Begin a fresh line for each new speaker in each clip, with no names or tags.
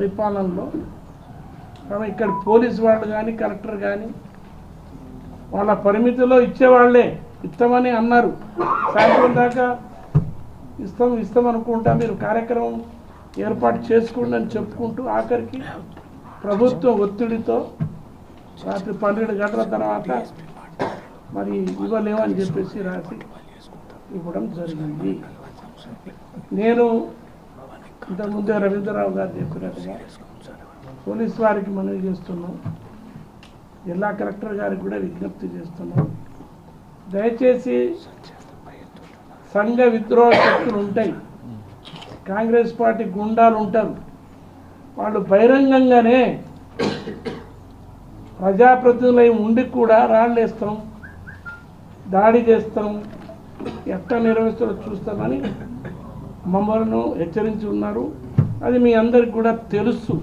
పరిపాలనలో. మనం ఇక్కడ పోలీస్ వాళ్ళు కానీ కలెక్టర్ కానీ వాళ్ళ పరిమితిలో ఇచ్చేవాళ్ళే ఇస్తామని అన్నారు. సాయంత్రం దాకా ఇస్తాం ఇస్తాం అనుకుంటా మీరు కార్యక్రమం ఏర్పాటు చేసుకోండి అని చెప్పుకుంటూ ఆఖరికి ప్రభుత్వ ఒత్తిడితో రాత్రి పన్నెండు గంటల తర్వాత మరి ఇవ్వలేమని చెప్పేసి రాసి ఇవ్వడం జరిగింది. నేను ఇంతకుముందే రవీంద్రరావు గారు చెప్పినట్టుగా పోలీస్ వారికి మనవి చేస్తున్నాం. జిల్లా కలెక్టర్ గారికి కూడా విజ్ఞప్తి చేస్తున్నాం. దయచేసి సంఘ విద్రోహ శక్తులు ఉంటాయి. కాంగ్రెస్ పార్టీ గుండాలు ఉంటారు. వాళ్ళు బహిరంగంగానే ప్రజాప్రతినిధులై ఉండి కూడా రాళ్ళేస్తాం దాడి చేస్తాం ఎట్లా నిర్వహిస్తారో చూస్తామని మమ్మల్ని హెచ్చరించి ఉన్నారు. అది మీ అందరికి కూడా తెలుసు.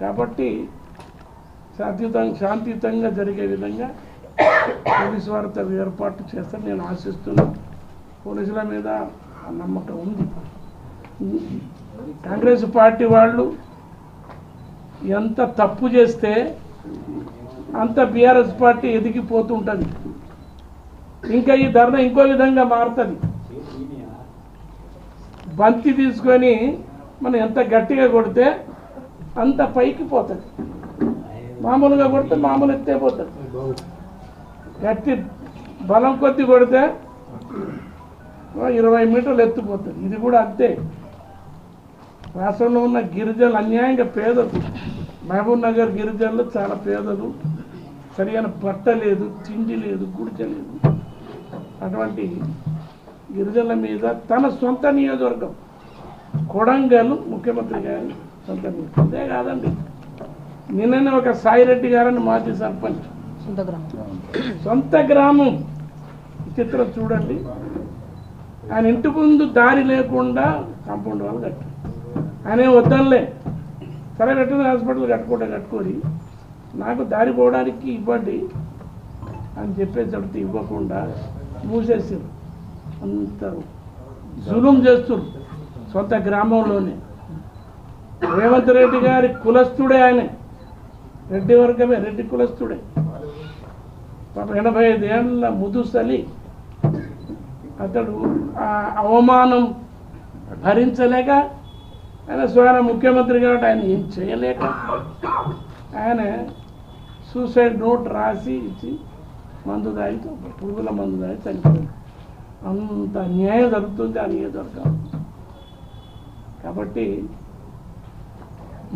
కాబట్టి శాంతియుతంగా శాంతియుతంగా జరిగే విధంగా పోలీసు వారితో ఏర్పాటు చేస్తారని నేను ఆశిస్తున్నాను పోలీసుల మీద నమ్మకం ఉంది. కాంగ్రెస్ పార్టీ వాళ్ళు ఎంత తప్పు చేస్తే అంత బీఆర్ఎస్ పార్టీ ఎదిగిపోతుంటుంది. ఇంకా ఈ ధర్నా ఇంకో విధంగా మారుతుంది. బంతి తీసుకొని మనం ఎంత గట్టిగా కొడితే అంత పైకి పోతుంది. మామూలుగా కొడితే మామూలు ఎత్తే పోతుంది. గట్టి బలం కొద్ది కొడితే ఇరవై మీటర్లు ఎత్తిపోతుంది. ఇది కూడా అంతే. రాష్ట్రంలో ఉన్న గిరిజనులు అన్యాయంగా పేదలు. మహబూబ్ నగర్ గిరిజనులు చాలా పేదలు. సరిగా బట్ట లేదు తిండి లేదు గుడిచ లేదు. అటువంటి గిరిజనుల మీద తన సొంత నియోజకవర్గం. కొడంగల్ ముఖ్యమంత్రి గారి సొంత అంతే కాదండి. నిన్ననే ఒక సాయిరెడ్డి గారని మాజీ సర్పంచ్.
సొంత గ్రామం.
సొంత గ్రామం. ఈ చిత్రం చూడండి. ఆయన ఇంటి ముందు దారి లేకుండా కాంపౌండ్ వాళ్ళు కట్టారు. ఆయన వద్దనులే. సరే వెటనరీ హాస్పిటల్ కట్టుకుంటే కట్టుకొని నాకు దారి పోవడానికి ఇవ్వండి అని చెప్పేసి ఇవ్వకుండా మూసేసారు అంత జులుం చేస్తారు సొంత గ్రామంలోనే. రేవంత్ రెడ్డి గారి కులస్తుడే ఆయన. రెడ్డి వర్గమే రెడ్డి కులస్తుడే. పాప ఎనభై ఐదు ఏళ్ళ ముదుసలి అతడు ఆ అవమానం భరించలేక ఆయన స్వయం ముఖ్యమంత్రి కాబట్టి ఆయన ఏం చేయలేక ఆయన సూసైడ్ నోట్ రాసి ఇచ్చి మందు తాగి పురుగుల మందు తాగి చనిపోయింది అంత న్యాయం జరుగుతుంది ఆ నియోజకవర్గం. కాబట్టి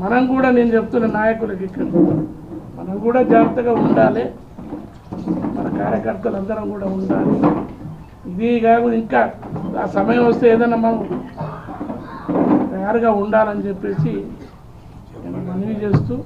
మనం కూడా నేను చెప్తున్న నాయకులకి ఇక్కడ మనం కూడా జాగ్రత్తగా ఉండాలి. మన కార్యకర్తలు అందరం కూడా ఉండాలి. ఇది కాకుండా ఇంకా ఆ సమయం వస్తే ఏదైనా మనం తయారుగా ఉండాలని చెప్పేసి మనవి చేస్తూ